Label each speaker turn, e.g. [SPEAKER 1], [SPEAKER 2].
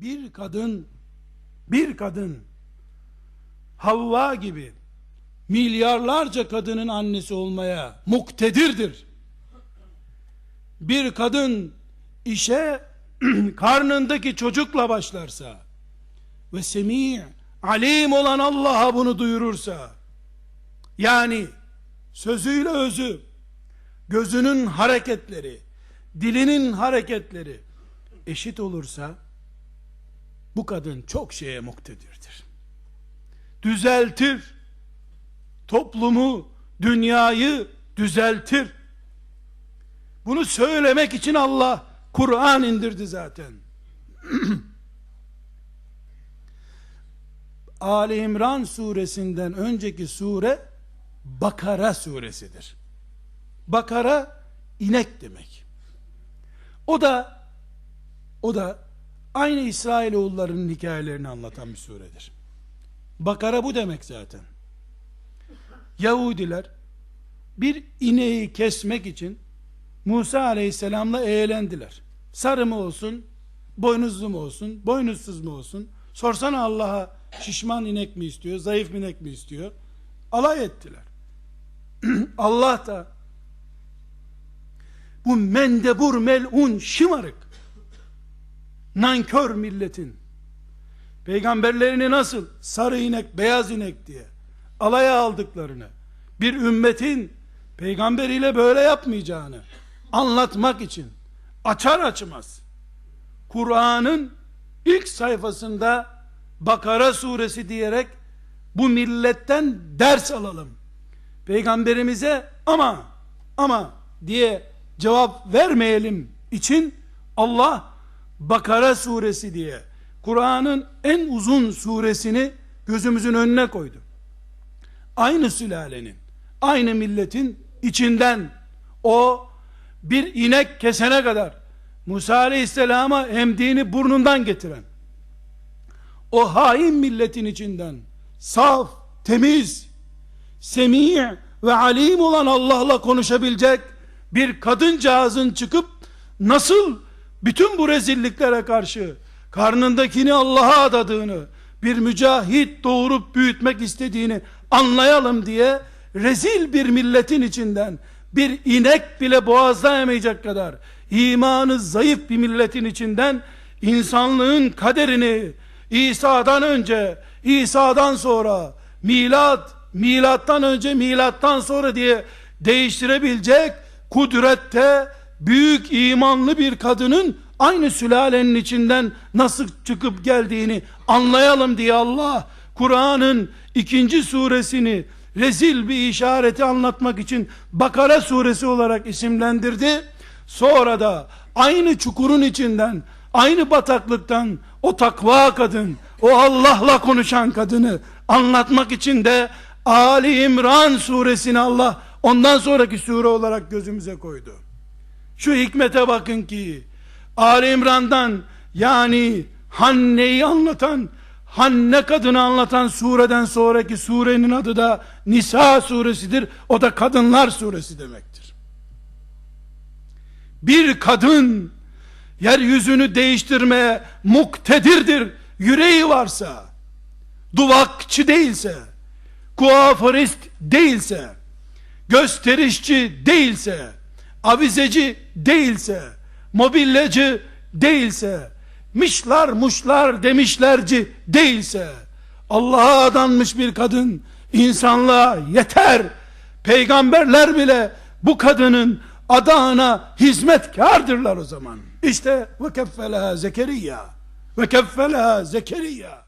[SPEAKER 1] bir kadın bir kadın Havva gibi milyarlarca kadının annesi olmaya muktedirdir. Bir kadın işe karnındaki çocukla başlarsa ve semi alim olan Allah'a bunu duyurursa yani sözüyle özü gözünün hareketleri dilinin hareketleri eşit olursa bu kadın çok şeye muktedirdir. Düzeltir. Toplumu, dünyayı düzeltir. Bunu söylemek için Allah Kur'an indirdi zaten. Ali İmran suresinden önceki sure Bakara suresidir. Bakara inek demek. O da o da aynı İsrailoğullarının hikayelerini anlatan bir suredir. Bakara bu demek zaten. Yahudiler bir ineği kesmek için Musa aleyhisselamla eğlendiler. Sarı mı olsun, boynuzlu mu olsun, boynuzsuz mu olsun? Sorsana Allah'a şişman inek mi istiyor, zayıf inek mi istiyor? Alay ettiler. Allah da bu mendebur melun şımarık nankör milletin peygamberlerini nasıl sarı inek beyaz inek diye alaya aldıklarını bir ümmetin peygamberiyle böyle yapmayacağını anlatmak için açar açmaz Kur'an'ın ilk sayfasında Bakara suresi diyerek bu milletten ders alalım. Peygamberimize ama ama diye cevap vermeyelim için Allah Bakara suresi diye Kur'an'ın en uzun suresini gözümüzün önüne koydu. Aynı sülalenin, aynı milletin içinden o bir inek kesene kadar Musa Aleyhisselam'a emdiğini burnundan getiren o hain milletin içinden saf, temiz, semi' ve alim olan Allah'la konuşabilecek bir kadıncağızın çıkıp nasıl bütün bu rezilliklere karşı karnındakini Allah'a adadığını bir mücahit doğurup büyütmek istediğini anlayalım diye rezil bir milletin içinden bir inek bile boğazlayamayacak kadar imanı zayıf bir milletin içinden insanlığın kaderini İsa'dan önce, İsa'dan sonra, milat, milattan önce, milattan sonra diye değiştirebilecek kudrette büyük imanlı bir kadının aynı sülalenin içinden nasıl çıkıp geldiğini anlayalım diye Allah Kur'an'ın ikinci suresini rezil bir işareti anlatmak için Bakara suresi olarak isimlendirdi. Sonra da aynı çukurun içinden, aynı bataklıktan o takva kadın, o Allah'la konuşan kadını anlatmak için de Ali İmran suresini Allah ondan sonraki sure olarak gözümüze koydu. Şu hikmete bakın ki Ali İmran'dan yani Hanne'yi anlatan Hanne kadını anlatan sureden sonraki surenin adı da Nisa suresidir. O da kadınlar suresi demektir. Bir kadın yeryüzünü değiştirmeye muktedirdir. Yüreği varsa, duvakçı değilse, kuaförist değilse, gösterişçi değilse, avizeci değilse, mobilyacı değilse, mişlar muşlar demişlerci değilse, Allah'a adanmış bir kadın, insanlığa yeter. Peygamberler bile bu kadının adağına hizmetkardırlar o zaman. İşte ve keffeleha Zekeriya ve keffeleha Zekeriya